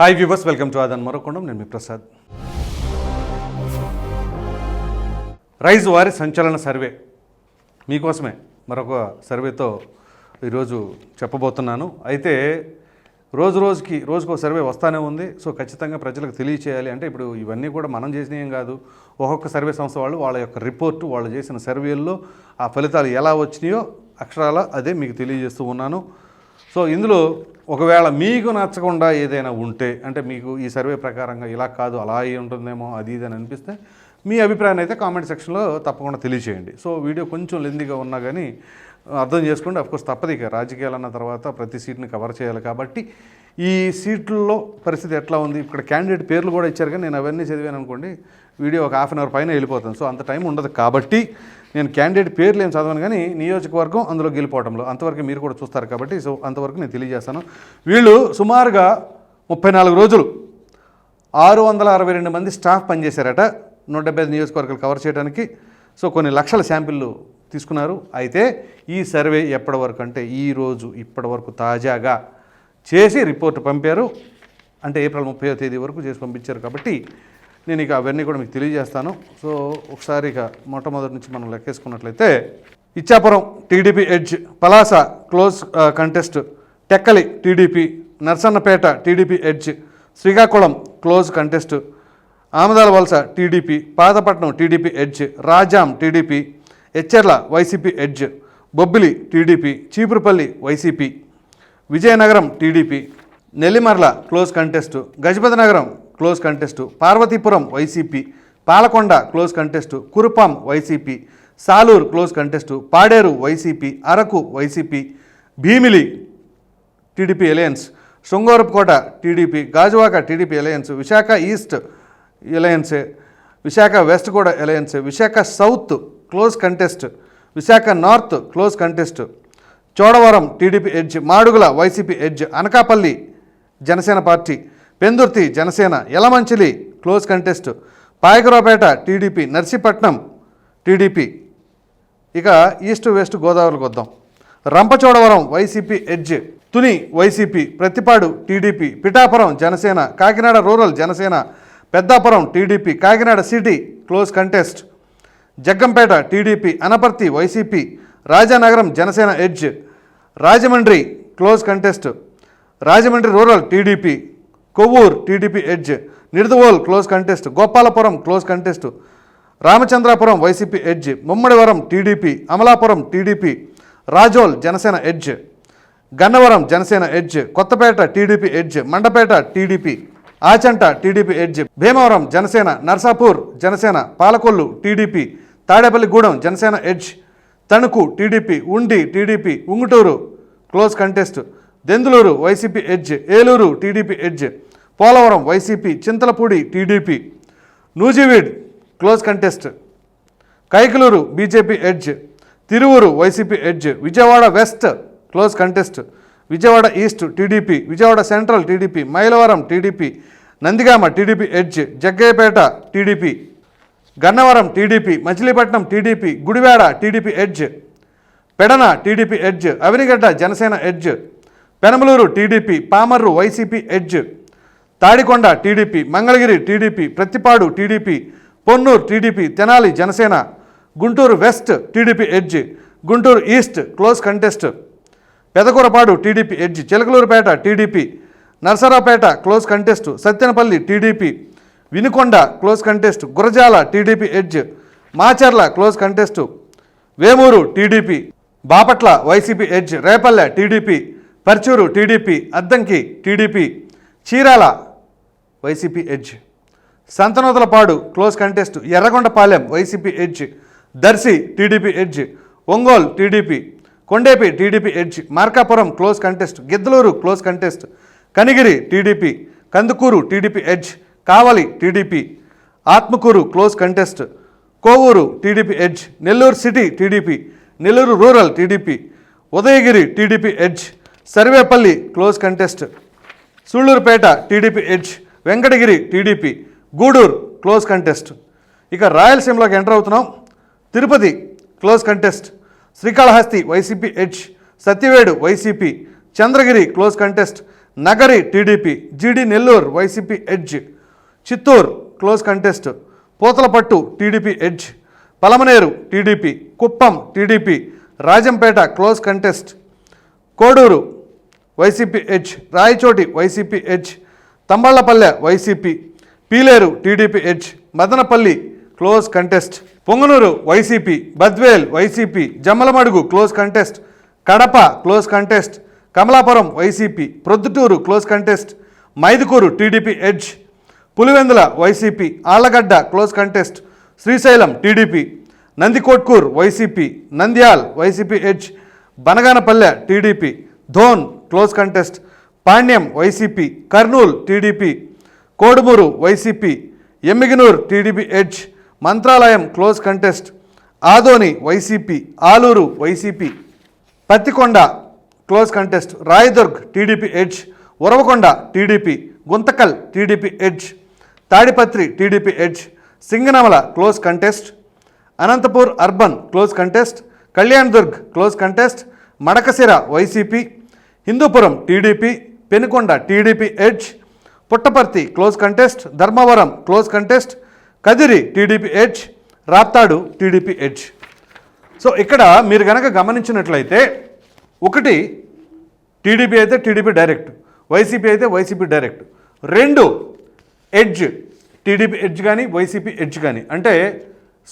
Hi viewers welcome to ఆదాన్ మరొకొండం నేను మీ ప్రసాద్ రైజ్ వారి సంచలన సర్వే మీకోసమే మరొక సర్వేతో ఈరోజు చెప్పబోతున్నాను అయితే రోజు రోజుకి రోజుకు ఒక సర్వే వస్తానే ఉంది సో ఖచ్చితంగా ప్రజలకు తెలియచేయాలి అంటే ఇప్పుడు ఇవన్నీ కూడా మనం చేసినవి కాదు ఒక్కొక్క సర్వే సంస్థ వాళ్ళు వాళ్ళ యొక్క రిపోర్టు వాళ్ళు చేసిన సర్వేల్లో ఆ ఫలితాలు ఎలా వచ్చినాయో అక్షరాల అదే మీకు తెలియజేస్తూ ఉన్నాను సో ఇందులో ఒకవేళ మీకు నచ్చకుండా ఏదైనా ఉంటే అంటే మీకు ఈ సర్వే ప్రకారంగా ఇలా కాదు అలా అయి ఉంటుందేమో అది ఇది అని అనిపిస్తే మీ అభిప్రాయాన్ని అయితే కామెంట్ సెక్షన్లో తప్పకుండా తెలియచేయండి. సో వీడియో కొంచెం లెందిగా ఉన్నా కానీ అర్థం చేసుకోండి. అఫ్కోర్స్ తప్పదు ఇక రాజకీయాలు అన్న తర్వాత ప్రతి సీట్ని కవర్ చేయాలి కాబట్టి ఈ సీట్లలో పరిస్థితి ఎట్లా ఉంది? ఇక్కడ క్యాండిడేట్ పేర్లు కూడా ఇచ్చారు కానీ నేను అవన్నీ చదివాను అనుకోండి వీడియో ఒక హాఫ్ అన్ అవర్ పైన వెళ్ళిపోతాను. సో అంత టైం ఉండదు కాబట్టి నేను క్యాండిడేట్ పేర్లు ఏం చదవను కానీ నియోజకవర్గం అందులో గెలిపోవడంలో అంతవరకు మీరు కూడా చూస్తారు కాబట్టి సో అంతవరకు నేను తెలియజేస్తాను. వీళ్ళు సుమారుగా ముప్పై నాలుగు రోజులు ఆరు వందల అరవై రెండు మంది స్టాఫ్ పనిచేశారట నూట డెబ్బై ఐదు నియోజకవర్గాలు కవర్ చేయడానికి సో కొన్ని లక్షల శాంపిళ్ళు తీసుకున్నారు. అయితే ఈ సర్వే ఎప్పటి వరకు అంటే ఈ రోజు ఇప్పటి వరకు తాజాగా చేసి రిపోర్ట్ పంపారు. అంటే ఏప్రిల్ ముప్పై తేదీ వరకు చేసి పంపించారు కాబట్టి నేను ఇక అవన్నీ కూడా మీకు తెలియజేస్తాను. సో ఒకసారి ఇక మొట్టమొదటి నుంచి మనం లెక్కేసుకున్నట్లయితే Ichchapuram TDP edge Palasa close contest Tekkali TDP Narasannapeta TDP edge Srikakulam close contest Amadalavalasa TDP Pathapatnam TDP edge Rajam TDP Etcherla YCP edge Bobbili TDP Cheepurupalli YCP Vizianagaram TDP Nellimarla close contest Gajapathinagaram close contest Parvathipuram YCP Palakonda close contest Kurupam YCP Salur close contest Paderu YCP Araku YCP Bheemili TDP alliance Srungavarapukota TDP Gajuwaka TDP alliance Visakha east alliance Visakha west కూడా alliance Visakha south close contest Visakha north close contest Chodavaram TDP edge Madugula YCP edge Anakapalli Janasena party Pendurthi Janasena Yelamanchili close contest Payakaraopeta TDP Narsipatnam TDP. ఇక east west గోదావరికి వద్దాం. Rampachodavaram YCP edge Tuni YCP Prathipadu TDP Pithapuram Janasena Kakinada rural Janasena Peddapuram TDP Kakinada city close contest. Jaggampeta TDP Anaparthi YCP Rajanagaram Janasena edge Rajahmundry close contest. Rajahmundry rural TDP Kovvur TDP edge Nidadavole close contest Gopalapuram close contest Ramachandrapuram YCP edge Mummidivaram TDP Amalapuram TDP Razole Janasena edge Gannavaram Janasena edge Kothapeta TDP edge Mandapeta TDP Achanta TDP edge Bhimavaram Janasena Narsapur Janasena Palakollu TDP Tadepalligudem Janasena edge Tanuku TDP Undi TDP Unguturu close contest. Denduluru YCP edge. Eluru TDP edge. Polavaram YCP. Chintalapudi TDP. Nuzvid close contest. Kaikaluru BJP edge. Tiruvuru YCP edge. Vijayawada west close contest. Vijayawada east TDP. Vijayawada central TDP. Mylavaram TDP. Nandigama TDP edge. Jaggayyapeta TDP. Gannavaram TDP Machilipatnam TDP Gudivada TDP edge Pedana TDP edge Avanigadda Janasena edge Penamaluru TDP Pamarru YCP edge Tadikonda TDP Mangalagiri TDP Prathipadu TDP Ponnur TDP Tenali Janasena Guntur west TDP edge Guntur east close contest Pedakurapadu TDP edge Chilakaluripet TDP Narasaraopet close contest Satyanapalli TDP Vinukonda close contest Gurazala TDP edge Macherla close contest Vemuru TDP Bapatla YCP edge Repalle TDP Parchur TDP Addanki TDP Chirala YCP edge. Santhanuthalapadu close contest Yerragondapalem YCP edge Darsi TDP edge Ongole TDP Kondepi TDP edge Markapuram close contest Giddalur close contest Kanigiri TDP Kandukur TDP edge Kavali TDP Atmakur close contest Kovur TDP edge Nellore city TDP Nellore rural TDP Udayagiri TDP edge Sarvepalli close contest Sullurpeta TDP edge Venkatagiri TDP Gudur close contest. ఇక రాయలసీమలోకి enter అవుతున్నాం. Tirupati close contest Srikalahasti YCP edge Satyavedu YCP Chandragiri close contest Nagari TDP G D Nellore YCP edge. Chittoor close contest. Puthalapattu TDP edge. Palamaner TDP. Kuppam TDP. Rajampet close contest. Kodur YCP edge. Rayachoti YCP edge. Thamballapalle YCP. Peeleru TDP edge. Madanapalle close contest. Punganur YCP. Badvel YCP. Jammalamadugu close contest. Kadapa close contest. Kamalapuram YCP. Proddatur close contest. Mydukur TDP edge. Pulivendula YCP Allagadda close contest Srisailam TDP Nandikotkur YCP Nandyal YCP edge Banaganapalle TDP Dhone close contest Panyam YCP Kurnool TDP Kodumur YCP Yemmiganur TDP edge Mantralayam close contest Adoni YCP Alur YCP Pattikonda close contest Rayadurg TDP edge Uravakonda TDP Guntakal TDP edge Tadipatri TDP edge Singanamala close contest Anantapur urban close contest Kalyandurg close contest Madakasira YCP Hindupur TDP Penukonda TDP edge Puttaparthi close contest Dharmavaram close contest Kadiri TDP edge Raptadu TDP edge so ఇక్కడ మీరు కనుక గమనించినట్లయితే ఒకటి TDP అయితే TDP direct YCP అయితే YCP direct. రెండు edge TDP edge కానీ YCP edge కానీ అంటే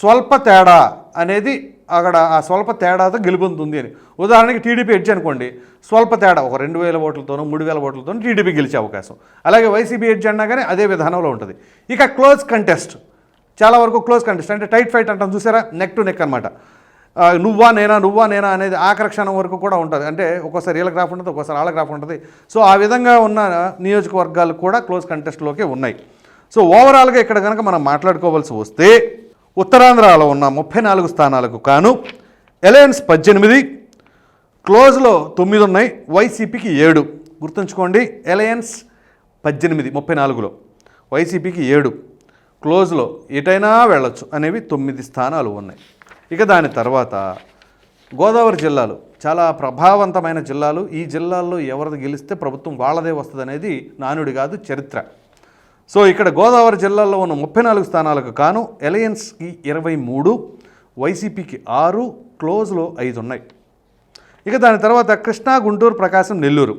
స్వల్ప తేడా అనేది అక్కడ ఆ స్వల్ప తేడాతో గెలుపొందుతుంది అని. ఉదాహరణకి టీడీపీ ఎడ్జ్ అనుకోండి స్వల్ప తేడా ఒక రెండు వేల ఓట్లతోనో మూడు వేల ఓట్లతోనో టీడీపీ గెలిచే అవకాశం. అలాగే వైసీపీ ఎడ్జ్ అన్నా కానీ అదే విధానంలో ఉంటుంది. ఇక క్లోజ్ కంటెస్ట్ చాలా వరకు క్లోజ్ కంటెస్ట్ అంటే టైట్ ఫైట్ అంటాం చూసారా? నెక్ టు నెక్ అనమాట నువ్వా నేనా నువ్వా నేనా అనేది ఆఖరి వరకు కూడా ఉంటుంది. అంటే ఒక్కోసారి వీళ్ళ గ్రాఫ్ ఉంటుంది ఒక్కోసారి వాళ్ళ గ్రాఫ్ ఉంటుంది. సో ఆ విధంగా ఉన్న నియోజకవర్గాలు కూడా క్లోజ్ కంటెస్ట్లోకే ఉన్నాయి. సో ఓవరాల్గా ఇక్కడ కనుక మనం మాట్లాడుకోవాల్సి వస్తే ఉత్తరాంధ్రలో ఉన్న ముప్పై నాలుగు స్థానాలకు కాను ఎలయన్స్ పద్దెనిమిది క్లోజ్లో తొమ్మిది ఉన్నాయి వైసీపీకి ఏడు. గుర్తుంచుకోండి ఎలయన్స్ పద్దెనిమిది ముప్పై నాలుగులో. వైసీపీకి ఏడు క్లోజ్లో ఎటైనా వెళ్ళొచ్చు అనేవి తొమ్మిది స్థానాలు ఉన్నాయి. ఇక దాని తర్వాత గోదావరి జిల్లాలు చాలా ప్రభావవంతమైన జిల్లాలు. ఈ జిల్లాల్లో ఎవరిది గెలిస్తే ప్రభుత్వం వాళ్ళదే వస్తుంది అనేది నానుడి కాదు చరిత్ర. సో ఇక్కడ గోదావరి జిల్లాలో ఉన్న ముప్పై నాలుగు స్థానాలకు కాను ఎలయన్స్కి ఇరవై మూడు వైసీపీకి ఆరు క్లోజ్లో ఐదు ఉన్నాయి ఇక దాని తర్వాత కృష్ణా గుంటూరు ప్రకాశం నెల్లూరు.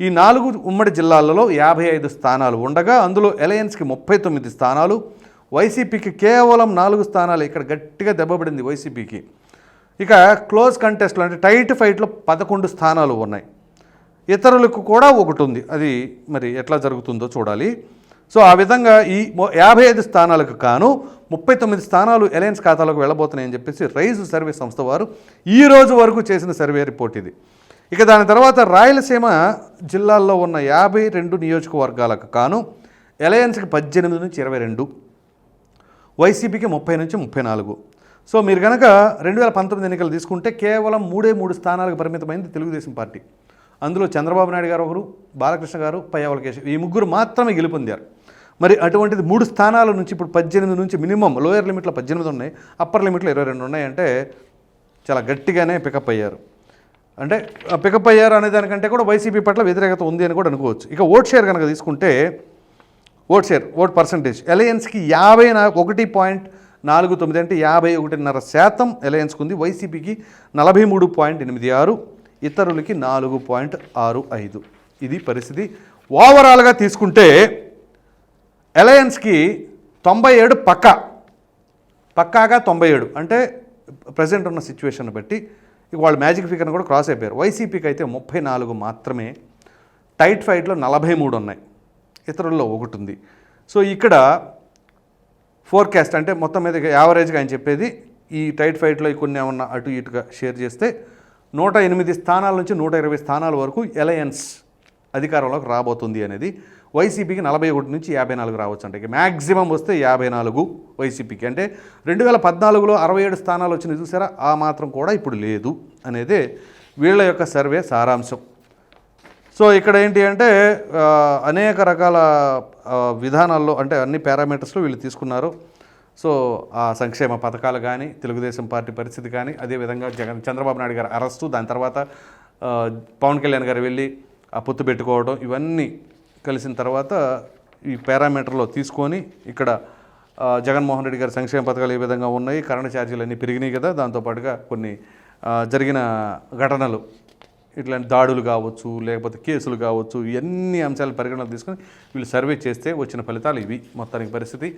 ఈ నాలుగు ఉమ్మడి జిల్లాలలో యాభై ఐదు స్థానాలు ఉండగా అందులో ఎలయన్స్కి ముప్పై తొమ్మిది స్థానాలు వైసీపీకి కేవలం నాలుగు స్థానాలు. ఇక్కడ గట్టిగా దెబ్బపడింది వైసీపీకి. ఇక క్లోజ్ కంటెస్ట్లో అంటే టైట్ ఫైట్లో పదకొండు స్థానాలు ఉన్నాయి. ఇతరులకు కూడా ఒకటి ఉంది. అది మరి ఎట్లా జరుగుతుందో చూడాలి. సో ఆ విధంగా ఈ యాభై ఐదు స్థానాలకు కాను ముప్పై తొమ్మిది స్థానాలు ఎలయన్స్ ఖాతాలకు వెళ్ళబోతున్నాయని చెప్పేసి రైజు సర్వే సంస్థ వారు ఈ రోజు వరకు చేసిన సర్వే రిపోర్ట్ ఇది. ఇక దాని తర్వాత రాయలసీమ జిల్లాల్లో ఉన్న యాభై రెండు నియోజకవర్గాలకు కాను ఎలయన్స్కి పద్దెనిమిది నుంచి ఇరవై రెండు. వైసీపీకి ముప్పై నుంచి ముప్పై నాలుగు. సో మీరు కనుక రెండు వేల పంతొమ్మిది ఎన్నికలు తీసుకుంటే కేవలం మూడే మూడు స్థానాలకు పరిమితమైంది తెలుగుదేశం పార్టీ. అందులో చంద్రబాబు నాయుడు గారు ఒకరు బాలకృష్ణ గారు పయ్యావల కేశవ్ ఈ ముగ్గురు మాత్రమే గెలుపొందారు. మరి అటువంటిది మూడు స్థానాల నుంచి ఇప్పుడు పద్దెనిమిది నుంచి మినిమం లోయర్ లిమిట్లో పద్దెనిమిది ఉన్నాయి అప్పర్ లిమిట్లో ఇరవై రెండు ఉన్నాయంటే చాలా గట్టిగానే పికప్ అయ్యారు. అంటే పికప్ అయ్యారు అనే దానికంటే కూడా వైసీపీ పట్ల వ్యతిరేకత ఉంది అని కూడా అనుకోవచ్చు. ఇక ఓట్ షేర్ కనుక తీసుకుంటే ఓట్ షేర్ ఓట్ పర్సంటేజ్. ఎలయన్స్కి యాభై నా ఒకటి పాయింట్ నాలుగు తొమ్మిది అంటే యాభై ఒకటిన్నర శాతం ఎలయన్స్కి ఉంది వైసీపీకి నలభై మూడు పాయింట్ ఎనిమిది ఆరు ఇతరులకి నాలుగు పాయింట్ ఆరు ఐదు. ఇది పరిస్థితి. ఓవరాల్గా తీసుకుంటే ఎలయన్స్కి తొంభై ఏడు పక్కా. పక్కాగా తొంభై ఏడు. అంటే ప్రజెంట్ ఉన్న సిచ్యువేషన్ బట్టి వాళ్ళు మ్యాజిక్ ఫిగర్ని కూడా క్రాస్ అయిపోయారు. వైసీపీకి అయితే ముప్పై నాలుగు మాత్రమే. టైట్ ఫైట్లో నలభై మూడు ఉన్నాయి. ఇతరుల్లో ఒకటి ఉంది సో ఇక్కడ ఫోర్కాస్ట్ అంటే మొత్తం మీద యావరేజ్గా ఆయన చెప్పేది ఈ టైట్ ఫైట్లో కొన్ని ఏమన్నా అటు ఇటుగా షేర్ చేస్తే నూట ఎనిమిది స్థానాల నుంచి నూట ఇరవై స్థానాల వరకు ఎలయన్స్ అధికారంలోకి రాబోతుంది అనేది వైసీపీకి నలభై ఒకటి నుంచి యాభై నాలుగు రావచ్చు అంటే. మ్యాక్సిమం వస్తే యాభై నాలుగు వైసీపీకి అంటే రెండు వేల పద్నాలుగులో అరవై ఏడు స్థానాలు వచ్చినాయి చూసారా? ఆ మాత్రం కూడా ఇప్పుడు లేదు అనేదే వీళ్ళ యొక్క సర్వే సారాంశం. సో ఇక్కడ ఏంటి అంటే అనేక రకాల విధానాల్లో అంటే అన్ని పారామీటర్స్లో వీళ్ళు తీసుకున్నారు. సో ఆ సంక్షేమ పథకాలు కానీ తెలుగుదేశం పార్టీ పరిస్థితి కానీ అదేవిధంగా జగన్ చంద్రబాబు నాయుడు గారు అరెస్టు దాని తర్వాత పవన్ కళ్యాణ్ గారు వెళ్ళి ఆ పొత్తు పెట్టుకోవడం ఇవన్నీ కలిసిన తర్వాత ఈ పారామీటర్లో తీసుకొని ఇక్కడ జగన్మోహన్ రెడ్డి గారి సంక్షేమ పథకాలు ఏ విధంగా ఉన్నాయి కరెంట్ ఛార్జీలు అన్నీ పెరిగినాయి కదా దాంతోపాటుగా కొన్ని జరిగిన ఘటనలు ఇట్లాంటి దాడులు కావచ్చు లేకపోతే కేసులు కావచ్చు ఇవన్నీ అంశాలు పరిగణన తీసుకొని వీళ్ళు సర్వే చేస్తే వచ్చిన ఫలితాలు ఇవి మొత్తానికి పరిస్థితి.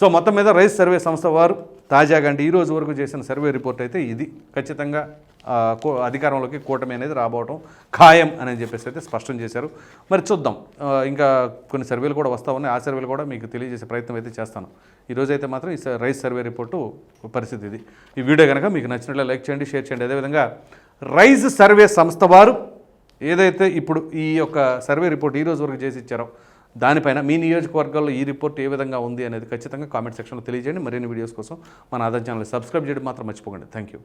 సో మొత్తం మీద రైస్ సర్వే సంస్థ వారు తాజాగా అంటే ఈ రోజు వరకు చేసిన సర్వే రిపోర్ట్ అయితే ఇది. ఖచ్చితంగా అధికారంలోకి కూటమి అనేది రాబోవటం ఖాయం అని చెప్పేసి అయితే స్పష్టం చేశారు. మరి చూద్దాం ఇంకా కొన్ని సర్వేలు కూడా వస్తా ఉన్నాయి. ఆ సర్వేలు కూడా మీకు తెలియజేసే ప్రయత్నం అయితే చేస్తాను. ఈరోజు అయితే మాత్రం ఈ రైస్ సర్వే రిపోర్టు పరిస్థితి ఇది. ఈ వీడియో కనుక మీకు నచ్చినట్లు లైక్ చేయండి షేర్ చేయండి. అదేవిధంగా రైజ్ సర్వే సంస్థ వారు ఏదైతే ఇప్పుడు ఈ యొక్క సర్వే రిపోర్ట్ ఈ రోజు వరకు చేసి ఇచ్చారో దానిపైన మీ నియోజకవర్గాల్లో ఈ రిపోర్ట్ ఏ విధంగా ఉంది అనేది ఖచ్చితంగా కామెంట్ సెక్షన్లో తెలియజేయండి. మరిన్ని వీడియోస్ కోసం మన ఆధార్ ఛానల్ సబ్స్క్రైబ్ చేయడం మాత్రం మర్చిపోకండి. Thank you.